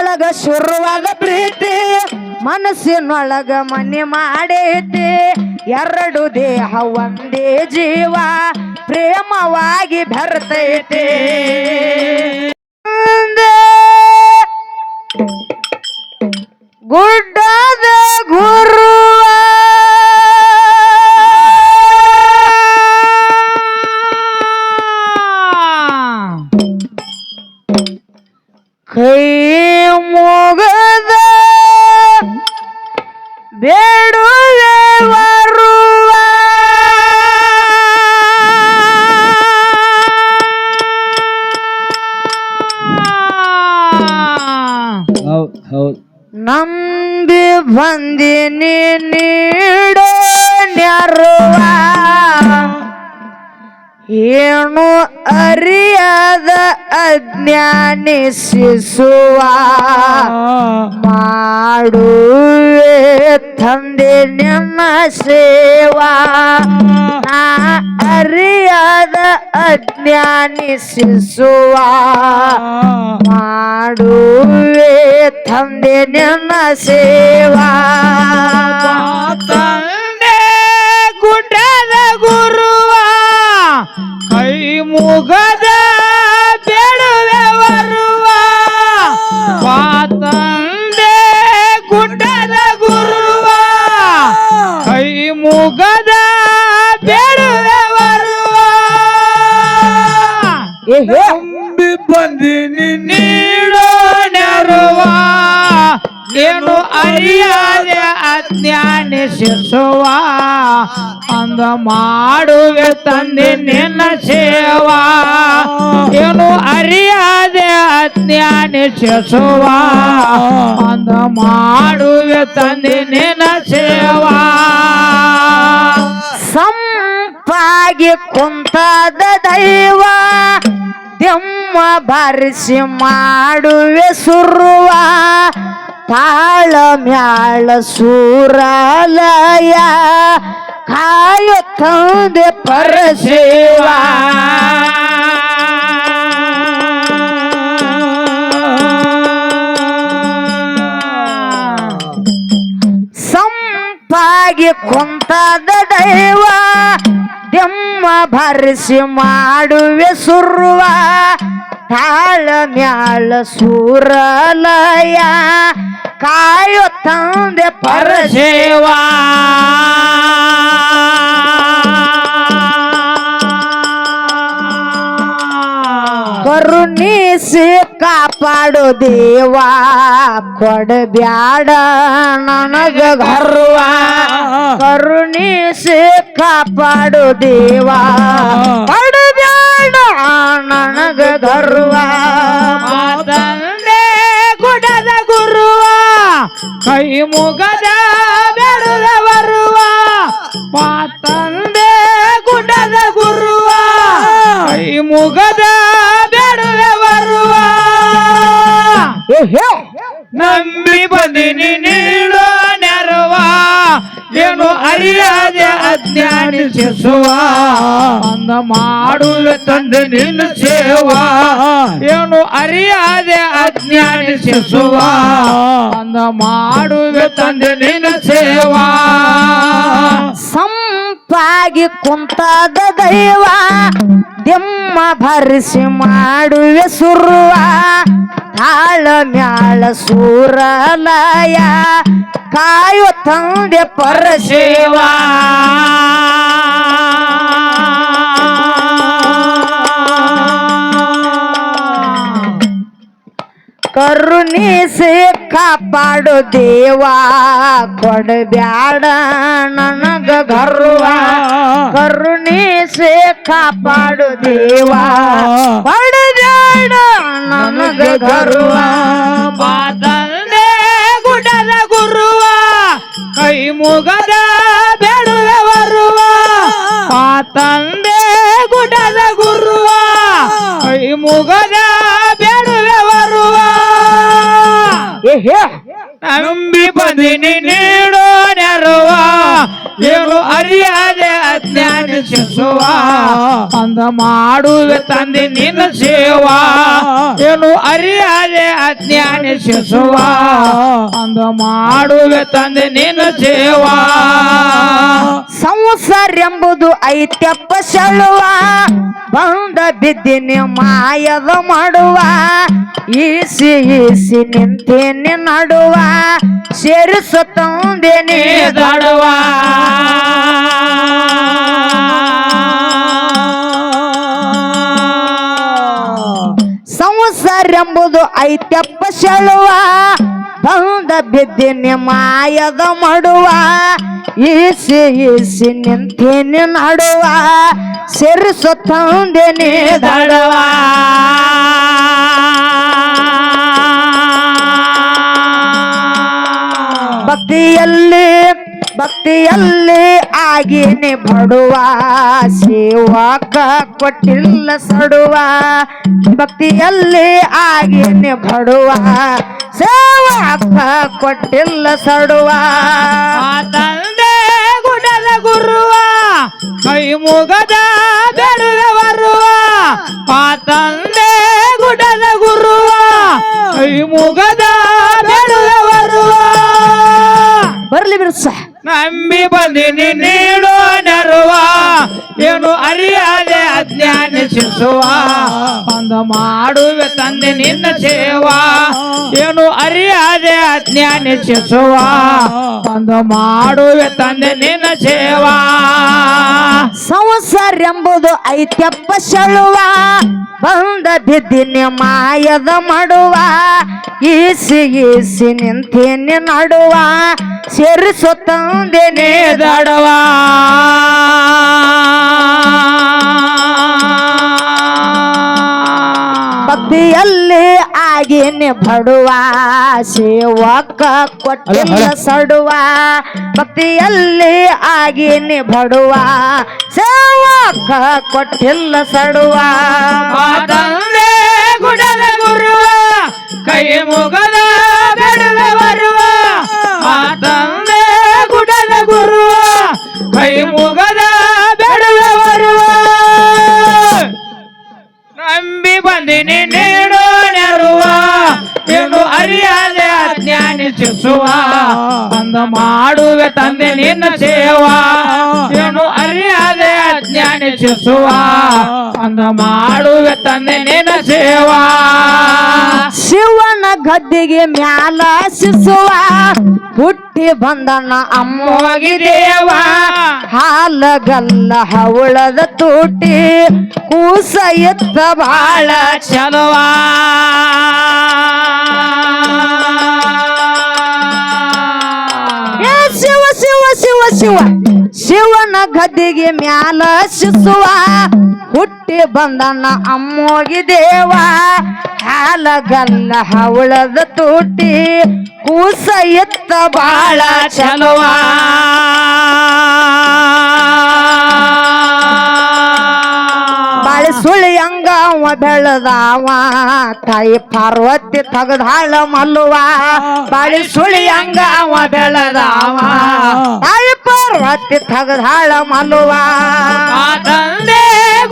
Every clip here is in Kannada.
ಒಳಗ ಶುರುವಾದ ಪ್ರೀತಿ ಮನಸ್ಸಿನೊಳಗ ಮನೆ ಮಾಡೈತಿ ಎರಡು ದೇಹ ಒಂದೇ ಜೀವ ಪ್ರೇಮವಾಗಿ ಬೆರ್ತೈತಿ. ಗುಡ್ಡದ ಗುರುವ. ಕೈ ಮುಗದ ಬೇಡುವೆ ಅರಿಯದ ಅಜ್ಞಾನಿ ಶಿಸುವ ಮಾಡುವೆ ತಂದೆ ನಿಮ್ಮ ಸೇವಾ. ಅರಿಯದ ಅಜ್ಞಾನಿಸುವ ಮಾಡು ಮಾಡುವೆ ತಂದೆ ನಿನ್ನ ಸೇವಾ. ಗುಡ್ಡದ ಗುರುವ ಕೈ ಮುಗದ ಶಿಸುವ ಅಂದ ಮಾಡುವೆ ತಂದೆ ನಿನ್ನ ಸೇವಾ. ಏನು ಅರಿಯಾದೆ ಅಜ್ಞಾನಿ ಶಿಸುವ ಅಂದ ಮಾಡುವೆ ತಂದೆ ನಿನ್ನ ಸೇವಾ. ಸಂಪಾಗಿ ಕುಂತದ ದೈವ ದೆಮ್ಮ ಬಾರಿಸಿ ಮಾಡುವೆ ಸುರುವ. ತಾಳ ಮ್ಯಾಳ ಸೂರಾಲಯ ಕಾಯ ತಂದೆ ಪರಶಿವ ಸಂಪಾಗಿ ಕುಂತದ ದೈವ ದೆಮ್ಮ ಭರಿಸಿ ಮಾಡುವೆ ಸುರುವ. ತಾಳ ಮ್ಯಾಲ ಸೂರಲಯ ಕಾಯೋ ತಂದೆ ಪರಶಿವ ಕರುಣಿಸಿ ಕಾಪಾಡು ದೇವ. ಕೊಡಬ್ಯಾಡ ನನಗ ಗರ್ವ. ಕರುಣಿಸಿ ಕಾಪಾಡು ದೇವ. ಕೊಡಬ್ಯಾಡ ನನಗ ಗರ್ವ. ತಂದೆ ಗುಡದ ಗುರುವ. ಕೈ ಮುಗದ ಬೆಳೆದ ಬರುವ. ತಂದೆ ಅಜ್ಞಾನಿ ಅಂದ ಮಾಡುವೆ ತಂದೆ ನಿನ್ನ ಸೇವಾ. ಏನು ಅರಿಯಾದೆ ಅಜ್ಞಾನ ಶಿಸುವ ಅಂದ ಮಾಡುವೆ ತಂದೆ ನಿನ್ನ ಸೇವಾ. ಸಂಪಾಗಿ ಕುಂತಾದ ದೈವ, ದಿಮ್ಮ ಭರಿಸಿ ಮಾಡುವೆ ಸುರುವ. ತಾಳ ಮ್ಯಾಳ ಸೂರಲಯ ಕಾಯು ತಂದೆ ಪರಶಿವ ಕರುಣಿಸಿ ಕಾಪಾಡು ದೇವ, ಕೊಡಬ್ಯಾಡ ನನಗ ಗರ್ವ ಕರುಣಿಸಿ ಕಾಪಾಡು ದೇವ, ಕೊಡಬ್ಯಾಡ ನನಗ ಗರ್ವ ತಂದೆ ಗುಡದ ಗುರುವ ಕೈ ಮುಗದ ಬೆಳುವೆ ಬರುವ. ತಂದೆ ಗುಡದ ಗುರುವ ಕೈ ಮುಗದ ಏ ಹೇ ನಂಬಿ ಬಂದಿನಿ ನೀಡೋ ನೆರವ ಏನು ಅರಿಯಾದೆ ಜ್ಞಾನಿಸುವ ಅಂದ ಮಾಡುವೆ ತಂದೆ ನಿನ್ನ ಸೇವಾ. ಏನು ಅರಿಯಾದೆ ಅಜ್ಞಾನಿಸುವ ಅಂದ ಮಾಡುವೆ ತಂದೆ ನಿನ್ನ ಸೇವಾ. ಸಂಸಾರ ಎಂಬುದು ಐತ್ಯಪ್ಪ ಸೆಳುವ ಬಂದ ಬಿದ್ದಿನಿ ಮಾಯದ ಮಾಡುವ. ಈಸಿ ಈಸಿ ನಿಂತೇನೆ ನಡುವ, ಸೇರಿಸ ತಂದೇನೆ ದಡವ. ಎಂಬುದು ಐತ್ಯಪ್ಪ ಸೆಳುವ ಬಂದ ಬಿದ್ದಿನಿ ಮಾಯದ ಮಾಡುವ. ಈಸಿ ಈಸಿ ನಿಂತೇನೆ ನಡುವ. ಸೇರಿಸ ತಂದೇನೆ ದಡವ. ಭಕ್ತಿಯಲ್ಲಿ ಭಕ್ತಿಯಲ್ಲಿ ಆಗಿನೇ ಬಡುವ ಸೇವಾಕ ಕೊಟ್ಟಿಲ್ಲ ಸಡುವ. ಭಕ್ತಿಯಲ್ಲಿ ಆಗಿನೇ ಬಡುವ ಸೇವಾಕ ಕೊಟ್ಟಿಲ್ಲ ಸಡುವ. ತಂದೆ ಗುಡದ ಗುರುವ ಕೈ ಮುಗದ ಬೆಡುವೆ ಬರುವ. ಆ ತಂದೆ ಗುಡದ ಗುರುವ ಕೈ ಮುಗದ ಬೆಡುವೆ ಬರುವ. ಬರಲಿ ಬಿರುಸ ನಂಬಿ ಬಂದಿನಿ, ನೀಡೋ ನರುವ. ಏನು ಅರಿಯಾದೆ ಅಜ್ಞಾನಿಸುವ ಒಂದು ಮಾಡುವೆ ತಂದೆ ನಿನ್ನ ಸೇವಾ. ಏನು ಅರಿಯಾದೆ ಅಜ್ಞಾನಿಸುವ ಒಂದು ಮಾಡುವೆ ತಂದೆ ನಿನ್ನ ಸೇವಾ. ಸಂಸಾರ ಎಂಬುದು ಐತ್ಯಪ್ಪ ಶಳುವ. ಬಂದ ಬಿದ್ದಿನಿ ಮಾಯದ ಮಾಡುವ. ಈಸಿ ಈಸಿ ನಿಂತೇನೆ ನಡುವ. ಸೇರಿಸೋ ಸೊತ್ತೇನೆ ದಾಡವಾ ಭಕ್ತಿಯಲ್ಲಿ ಆಗಿನ ಬಡುವ ಸೇವಕ ಕೊಟ್ಟಿಲ್ಲ ಸಡುವ. ಭಕ್ತಿಯಲ್ಲಿ ಆಗಿನ ಬಡುವ ಸೇವಕ ಕೊಟ್ಟಿಲ್ಲ ಸಡುವ. ಗುಡದ ಗುರುವ ಕೈ ಮುಗದ ಅಜ್ಞಾನಿಸುವ ಅಂದ ಮಾಡುವೆ ತಂದೆ ನಿನ್ನ ಸೇವಾ. ಏನು ಅರಿಯಾದೆ ಅಜ್ಞಾನಿಸುವ ಅಂದ ಮಾಡುವೆ ತಂದೆ ನಿನ್ನ ಸೇವಾ. ಶಿವನ ಗದ್ದಿಗೆ ಮ್ಯಾಲ ಶಿಸುವ ಹುಟ್ಟಿ ಬಂದನ ಅಮ್ಮೋಗಿ ದೇವ. ಹಾಲಗಲ್ಲ ಹವಳದ ತೂಟಿ ಕೂಸ ಎತ್ತ ಬಾಳ ಚಲವಾ. ಶಿವ ಶಿವ ಶಿವ ಶಿವ ಶಿವನ ಗದ್ದಿಗೆ ಮ್ಯಾಲ ಶಿಸುವ ಹುಟ್ಟಿ ಬಂದನ ಅಮ್ಮೋಗಿ ದೇವ ಹಾಲಗಲ್ಲ ಹವಳದ ತೂಟಿ ಕೂಸ ಎತ್ತ ಬಾಳ ಚಲವಾ. ಬಾಳಿ ಸುಳಿ ಅಂಗ ಅವ ಬೆಳದಾವ ತಾಯಿ ಪಾರ್ವತಿ ತಗದಾಳ ಮಲ್ಲುವ ಬಾಳಿ ಸುಳಿ ಅಂಗ ಅವ ಬೆಳದಾವ ತಾಯಿ ಪಾರ್ವತಿ ತಗದಾಳ ಮಲ್ಲುವ. ತಂದೇ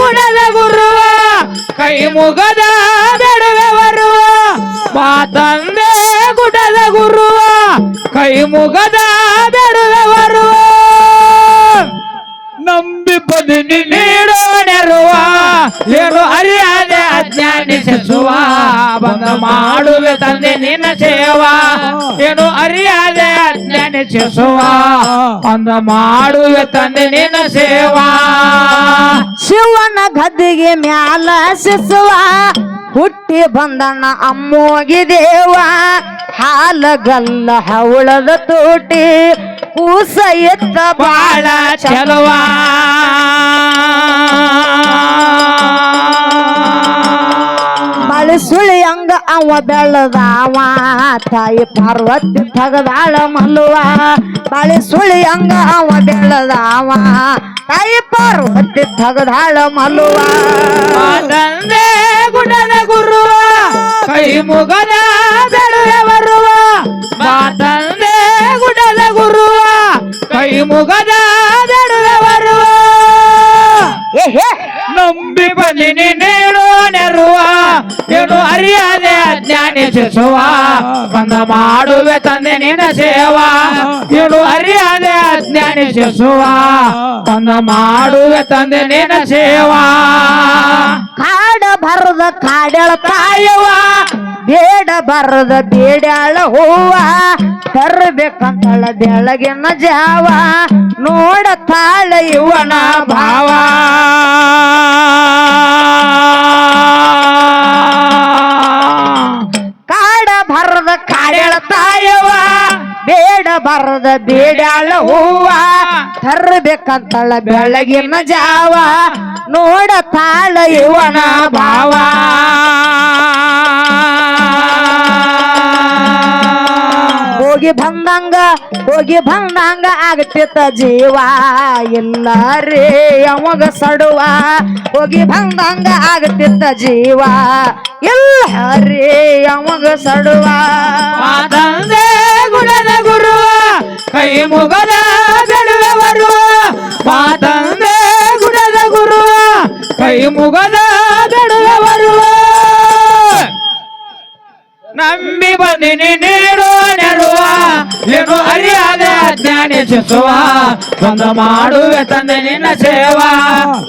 ಗುಣದ ಗುರುವ ಕೈ ಮುಗದ ಬೆಡುವೆ ಬರುವ. ಮಾ ತಂದೆ ಗುಡದ ಗುರುವ ಕೈ ಮುಗದ ಬೆಡುವೆ ಬರುವ. ನಂಬಿ ಬದಿನಿ ನೆರುವ ಏನು ಅರಿಯದೆ ಅಜ್ಞಾನಿಸುವ ಬಂದ ಮಾಡುವೆ ತಂದೆ ನಿನ್ನ ಸೇವಾ. ಏನು ಅರಿಯದೆ ಅಜ್ಞಾನಿಸುವ ಬಂದ ಮಾಡುವೆ ತಂದೆ ನಿನ್ನ ಸೇವಾ. ಶಿವನ ಗದ್ದಿಗೆ ಮ್ಯಾಲ ಶಿಸುವ ಹುಟ್ಟಿ ಬಂದಣ್ಣ ಅಮ್ಮೋಗಿ ದೇವ. ಹಾಲಗಲ್ಲ ಹವಳದ ತೋಟಿ ಕೂಸ ಎತ್ತ ಬಾಳ ಚಲವಾ. ಸುಳಿ ಹಂಗ ಅವ ಬೆಳದಾವ ತಾಯಿ ಪಾರ್ವತಿ ತಗದಾಳ ಮಲ್ಲುವ. ಬಾಳಿ ಸುಳಿ ಹಂಗ ಅವ ಬೆಳದಾವ ತಾಯಿ ಪಾರ್ವತಿ ತಗದಾಳ ಮಲ್ಲುವ. ತಂದೆ ಗುಡದ ಗುರುವ ಕೈ ಮುಗದ ಬೆಳೆಯವರು ಬರುವ. ಮಾ ತಂದೆ ಗುಡದ ಗುರುವ ಕೈ ಮುಗದ ಬೆಳೆಯವರು ಬರುವ. ಬಂದಿನಿ ಶಿಶುವ ಬಂದ ಮಾಡುವೆ ತಂದೆ ನಿನ್ನ ಸೇವಾ. ಏನು ಅರಿಯದೆ ಅಜ್ಞಾನಿ ಶಿಶುವ, ಬಂದ ಮಾಡುವೆ ತಂದೆ ನಿನ್ನ ಸೇವಾ. ಕಾಡ ಬರದ ಕಾಡಳ ತಾಯವ್ವ ಬೇಡ ಬರದ ಬೇಡ್ಯಾಳ ಹೂವ, ತರಬೇಕಂತಳ ಬೆಳಗಿನ ಜಾವ, ನೋಡ ತಾಳ ಇವನ ಭಾವ. ತಾಯವ ಬೇಡ ಬರದ ಬೇಡ್ಯಾಳ ಹೂವ ತರ್ಬೇಕಂತಳ ಬೆಳಗಿನ ಜಾವ ನೋಡ ತಾಳ ಇವನ ಭಾವ ಹೋಗಿ ಬಂದಂಗ ಹೋಗಿ ಬಂದಂಗ ಆಗತ್ತಿತ್ತ ಜೀವ. ಇಲ್ಲ ರೇ, ಅವಾಗ ಸಡುವ. ಹೋಗಿ ಬಂದಂಗ ಆಗತ್ತಿತ್ತ ಜೀವ. ಇಲ್ಲ ರೇ, ಅವಾಗ ಸಡುವ. ಗುಣದ ಗುರು, ಕೈ ಮುಗದ ಬೆಳುವವರು ಮಾತಂದೆ ಗುಣದ ಗುರು, ಕೈ ಮುಗದ ಬೆಳುವವರು ನಂಬಿ ಬಂದಿನಿ ನೀರು ನೆಡುವ ಏನು ಅರಿಯಾದ ಜ್ಞಾನಿ ಶಿಸುವ ಬಂದ ಮಾಡುವೆ ತಂದೆ ನಿನ್ನ ಸೇವಾ.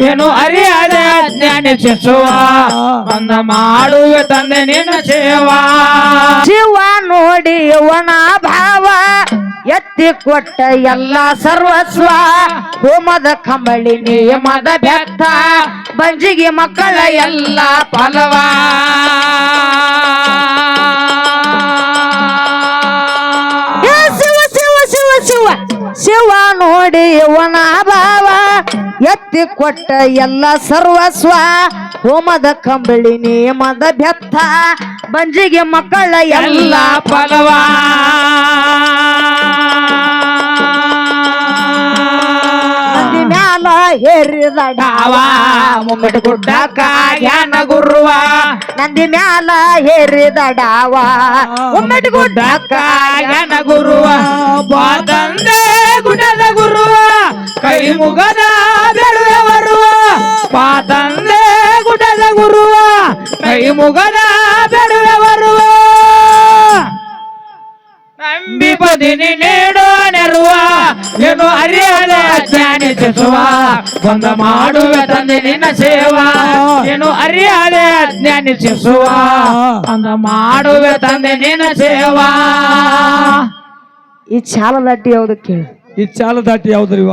ಏನು ಅರಿಯಾದ ಜ್ಞಾನಿ ಶಿಸುವ ಬಂದ ಮಾಡುವೆ ತಂದೆ ನಿನ್ನ ಸೇವಾ. ಶಿವ ನೋಡಿ ಇವನ ಭಾವ, ಎತ್ತಿ ಕೊಟ್ಟ ಎಲ್ಲ ಸರ್ವಸ್ವ. ಹೋಮದ ಕಂಬಳಿ ನಿಯಮದ ಬೆತ್ತ, ಬಂಜಿಗೆ ಮಕ್ಕಳ ಎಲ್ಲ ಫಲವ. ಶಿವ ಶಿವ ನೋಡಿ ಇವನ ಭಾವ ಎತ್ತಿ ಕೊಟ್ಟ ಎಲ್ಲ ಸರ್ವಸ್ವ, ಹೋಮದ ಕಂಬಳಿ ನಿಯಮದ ಬೆತ್ತ, ಬಂಜಿಗೆ ಮಕ್ಕಳ ಎಲ್ಲ ಫಲವ. ಮ್ಯಾಲ ಹೇರಿದ ಡಾವ ಮುಮ್ಮಡಿ ಗುಡ್ಡಕ್ಕ ಜ್ಞಾನ ಗುರುವ ನಂದಿ ಮ್ಯಾಲ ಹೇರಿದ ಡಾವ ಮುಮ್ಮಡಿ ಗುಡ್ಡಕ್ಕ ಜ್ಞಾನ ಗುರುವ ಬಾದಂದೆ ಗುಡ್ಡದ ಗುರುವ ಕೈ ಮುಗದ ಬೆಳುವೆ ಬರುವ ಪಾತಂದೆ ಗುಡ್ಡದ ಗುರುವ ಕೈ ಮುಗದ ನಂಬಿ ಬದಿನಿ ನೀಡು ನೆರುವ ಏನು ಅರಿಯದ ಜ್ಞಾನಿ ಶಿಸುವ ಬಂದ ಮಾಡುವೆ ತಂದೆ ನಿನ್ನ ಸೇವಾ ಏನು ಅರಿಯದ ಜ್ಞಾನಿ ಶಿಸುವ ಬಂದ ಮಾಡುವೆ ತಂದೆ ನಿನ್ನ ಸೇವಾ ಈ ಚಾಲದಟ್ಟಿ ಯಾವ್ದು ಕೇಳಿ ಈ ಚಾಲ ದಾಟಿ ಯಾವ್ದ್ರಿವ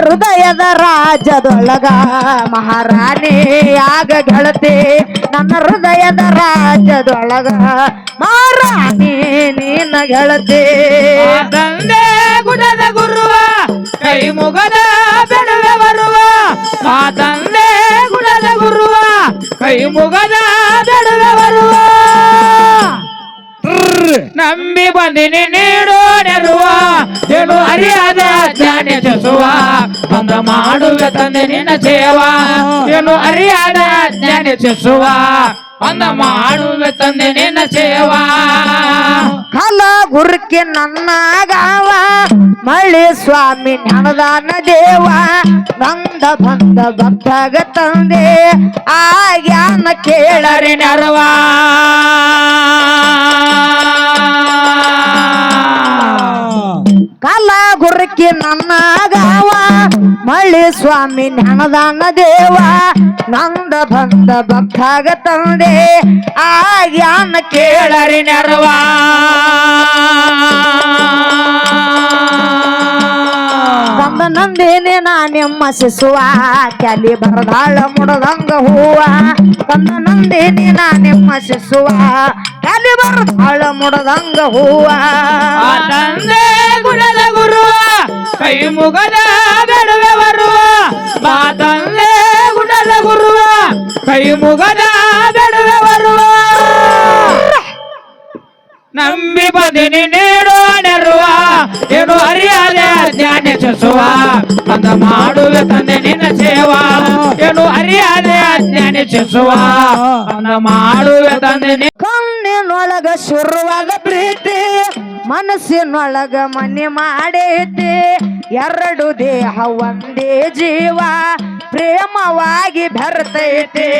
ಹೃದಯದ ರಾಜದೊಳಗ ಮಹಾರಾಣಿ ಆಗ ಗೆಳತಿ ನನ್ನ ಹೃದಯದ ರಾಜದೊಳಗ ಮಹಾರಾಣಿ ನೀನ ಗೆಳತಿ. ತಂದೆ ಗುಡದ ಗುರುವ ಕೈ ಮುಗದ ಬೆಳುವೆ ಬರುವ ಆ ತಂದೆ ಗುಡದ ಗುರುವ ಕೈ ಮುಗದ ಬೆಳುವೆ ಬರುವ. ನಂಬಿ ಬಂದಿನಿ ನೀಡೋ ನೆರುವ ಏನು ಅರಿಯಾದ ಜ್ಞಾನಿ ಚಸುವ ಬಂದ ಮಾಡುವೆ ತಂದೆ ನಿನ್ನ ಸೇವಾ. ಏನು ಅರಿಯಾದ ಜ್ಞಾನಿ ಚಸುವ ಬಂದ ಮಾಡುವೆ ತಂದೆ ನಿನ್ನ ಸೇವಾ. ಕಲ ಗುರುಕಿ ನನ್ನ ಗಾವ ಮಳೆ ಸ್ವಾಮಿ ಜ್ಞಾನದಾನ ದೇವ. ಬಂದ ಬಂದ ಬಂದಾಗ ತಂದೆ, ಆ ಜ್ಞಾನ ಕೇಳರಿ ನರವಾ ಕಲ ಗುರುಕಿ ನನ್ನ ಗಾವ ಮಳಿ ಸ್ವಾಮಿ ಜ್ಞಾನದಾನ ದೇವ. ನಂದ ಬಂದ ಭಕ್ತಾಗ ತಂದೆ. ಆ ಕೇಳ ಕೇಳರಿ ನರವಾ ತಂದ ನಂದೇನೆ ನಾ ನಿಮ್ಮ ಶಿಸುವ ಕ್ಯಾಲಿ ಬರದಾಳ ಮುಡದಂಗ ಹೂವ. ತಂದ ನಂದೇನೆ ನಾ ನಿಮ್ಮ ಶಿಸುವ ಕ್ಯಾಲಿ ಬರದಾಳ ಮುಡದಂಗ ಹೂವ. ತಂದೆ ಗುಣದ ಗುರು, ಕೈ ಮುಗದ ಬೆಡವೆ ಬರುವ ತಂದೆ ಗುಣದ ಗುರುವ ಕೈ ಮುಗದ ಬೆಡವೆ ನಂಬಿ ಬದಿನಿ ನೀಡೋ ನೆರುವ, ಏನು ಅರಿಯಾದೆ ಜ್ಞಾನಿಸುವ ಅಂದ ಮಾಡುವೆ ತಂದೆ ನಿನ್ನ ಸೇವಾ. ಏನು ಅರಿಯಾದೆ ಅಜ್ಞಾನಿಸುವ ಅಂದ ಮಾಡುವೆ ತಂದೆ ಕಣ್ಣಿನೊಳಗ ಶುರುವಾದ ಪ್ರೀತಿ, ಮನಸ್ಸಿನೊಳಗ ಮನೆ ಮಾಡೈತಿ ಎರಡು ದೇಹ ಒಂದೇ ಜೀವ, ಪ್ರೇಮವಾಗಿ ಬೆರ್ತೈತಿ.